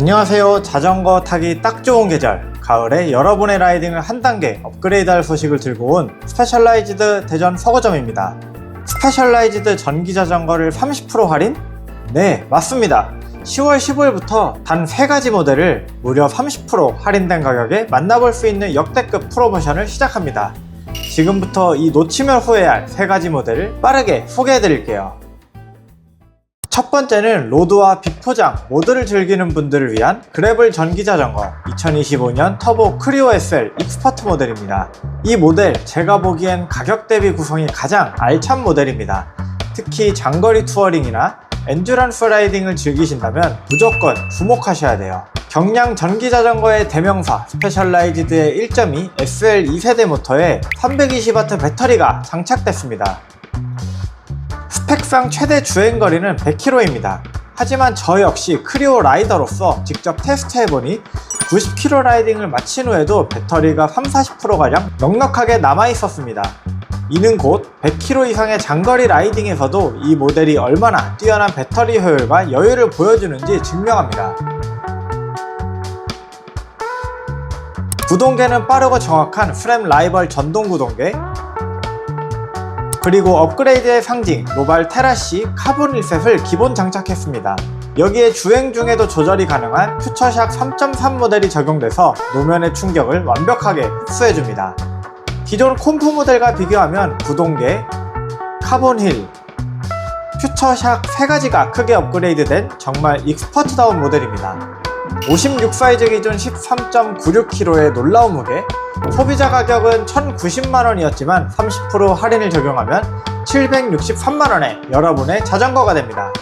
안녕하세요. 자전거 타기 딱 좋은 계절. 가을에 여러분의 라이딩을 한 단계 업그레이드할 소식을 들고 온 스페셜라이즈드 대전 서구점입니다. 스페셜라이즈드 전기 자전거를 30% 할인? 네, 맞습니다. 10월 15일부터 단 3가지 모델을 무려 30% 할인된 가격에 만나볼 수 있는 역대급 프로모션을 시작합니다. 지금부터 이 놓치면 후회할 3가지 모델을 빠르게 소개해 드릴게요. 첫 번째는 로드와 비포장 모드를 즐기는 분들을 위한 그래블 전기 자전거 2025년 터보 크리오 SL 익스퍼트 모델입니다. 이 모델 제가 보기엔 가격 대비 구성이 가장 알찬 모델입니다. 특히 장거리 투어링이나 엔듀런스 라이딩을 즐기신다면 무조건 주목하셔야 돼요. 경량 전기 자전거의 대명사 스페셜라이즈드의 1.2 SL 2세대 모터에 320W 배터리가 장착됐습니다. 스펙상 최대 주행거리는 100km입니다. 하지만 저 역시 크리오 라이더로서 직접 테스트해보니 90km 라이딩을 마친 후에도 배터리가 3, 40%가량 넉넉하게 남아있었습니다. 이는 곧 100km 이상의 장거리 라이딩에서도 이 모델이 얼마나 뛰어난 배터리 효율과 여유를 보여주는지 증명합니다. 구동계는 빠르고 정확한 프렘 라이벌 전동 구동계, 그리고 업그레이드의 상징 로발 테라시 카본 1셋을 기본 장착했습니다. 여기에 주행 중에도 조절이 가능한 퓨처샥 3.3 모델이 적용돼서 노면의 충격을 완벽하게 흡수해줍니다. 기존 콤프 모델과 비교하면 구동계, 카본 힐, 퓨처샥 3가지가 크게 업그레이드된 정말 익스퍼트다운 모델입니다. 56 사이즈 기준 13.96kg의 놀라운 무게, 소비자 가격은 1,090만원이었지만 30% 할인을 적용하면 763만원에 여러분의 자전거가 됩니다.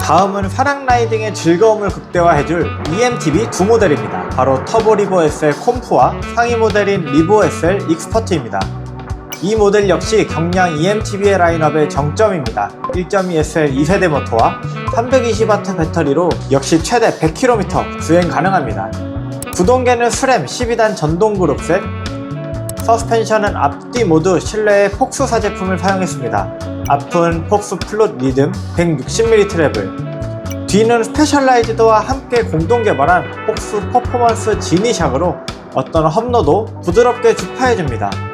다음은 사랑 라이딩의 즐거움을 극대화해줄 EMTB 두 모델입니다. 바로 터보 리버 SL 콤프와 상위 모델인 리버 SL 익스퍼트입니다. 이 모델 역시 경량 EMTB의 라인업의 정점입니다. 1.2 SL 2세대 모터와 320W 배터리로 역시 최대 100km 주행 가능합니다. 구동계는 스램 12단 전동 그룹 셋, 서스펜션은 앞뒤 모두 실내의 폭스사 제품을 사용했습니다. 앞은 폭스 플롯 리듬 160mm 트래블, 뒤는 스페셜라이즈드와 함께 공동 개발한 폭스 퍼포먼스 지니샥으로 어떤 험로도 부드럽게 주파해줍니다.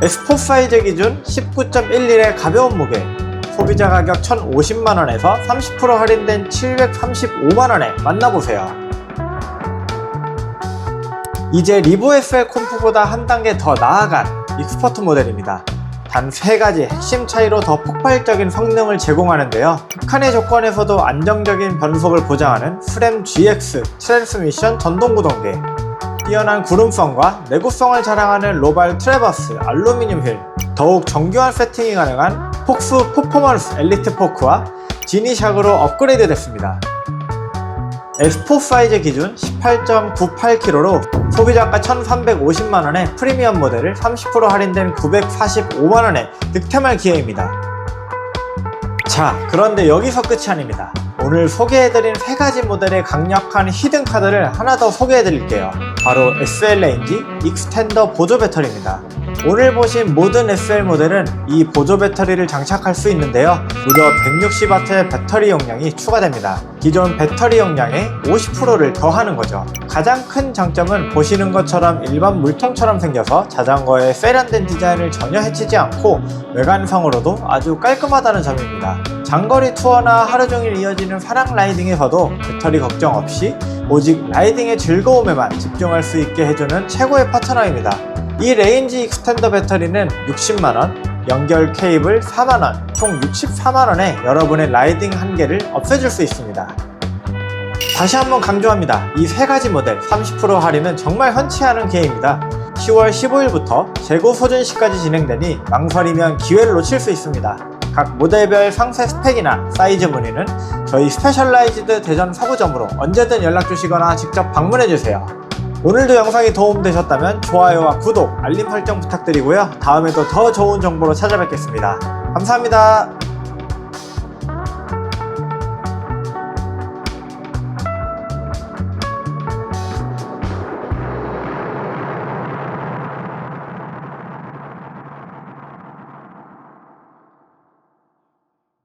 S4 사이즈 기준 19.11의 가벼운 무게, 소비자 가격 1,050만원에서 30% 할인된 735만원에 만나보세요. 이제 리브 SL 콤프보다 한 단계 더 나아간 익스퍼트 모델입니다. 단세 가지 핵심 차이로 더 폭발적인 성능을 제공하는데요. 극한의 조건에서도 안정적인 변속을 보장하는 프렘 GX 트랜스미션 전동 구동계, 뛰어난 구름성과 내구성을 자랑하는 로발 트레버스 알루미늄 휠, 더욱 정교한 세팅이 가능한 폭스 퍼포먼스 엘리트 포크와 지니샥으로 업그레이드 됐습니다. S4 사이즈 기준 18.98kg로 소비자가 1,350만원에 프리미엄 모델을 30% 할인된 945만원에 득템할 기회입니다. 자, 그런데 여기서 끝이 아닙니다. 오늘 소개해드린 세 가지 모델의 강력한 히든 카드를 하나 더 소개해드릴게요. 바로 SL 레인지 익스텐더 보조 배터리입니다. 오늘 보신 모든 SL 모델은 이 보조 배터리를 장착할 수 있는데요. 무려 160W의 배터리 용량이 추가됩니다. 기존 배터리 용량의 50%를 더하는 거죠. 가장 큰 장점은 보시는 것처럼 일반 물통처럼 생겨서 자전거의 세련된 디자인을 전혀 해치지 않고 외관상으로도 아주 깔끔하다는 점입니다. 장거리 투어나 하루 종일 이어지는 사랑 라이딩에서도 배터리 걱정 없이 오직 라이딩의 즐거움에만 집중할 수 있게 해주는 최고의 파트너입니다. 이 레인지 익스텐더 배터리는 60만원, 연결 케이블 4만원, 총 64만원에 여러분의 라이딩 한계를 없애줄 수 있습니다. 다시 한번 강조합니다. 이 세 가지 모델 30% 할인은 정말 흔치 않은 기회입니다. 10월 15일부터 재고 소진 시까지 진행되니 망설이면 기회를 놓칠 수 있습니다. 각 모델별 상세 스펙이나 사이즈 문의는 저희 스페셜라이즈드 대전 서구점으로 언제든 연락 주시거나 직접 방문해 주세요. 오늘도 영상이 도움되셨다면 좋아요와 구독, 알림 설정 부탁드리고요. 다음에도 더 좋은 정보로 찾아뵙겠습니다. 감사합니다.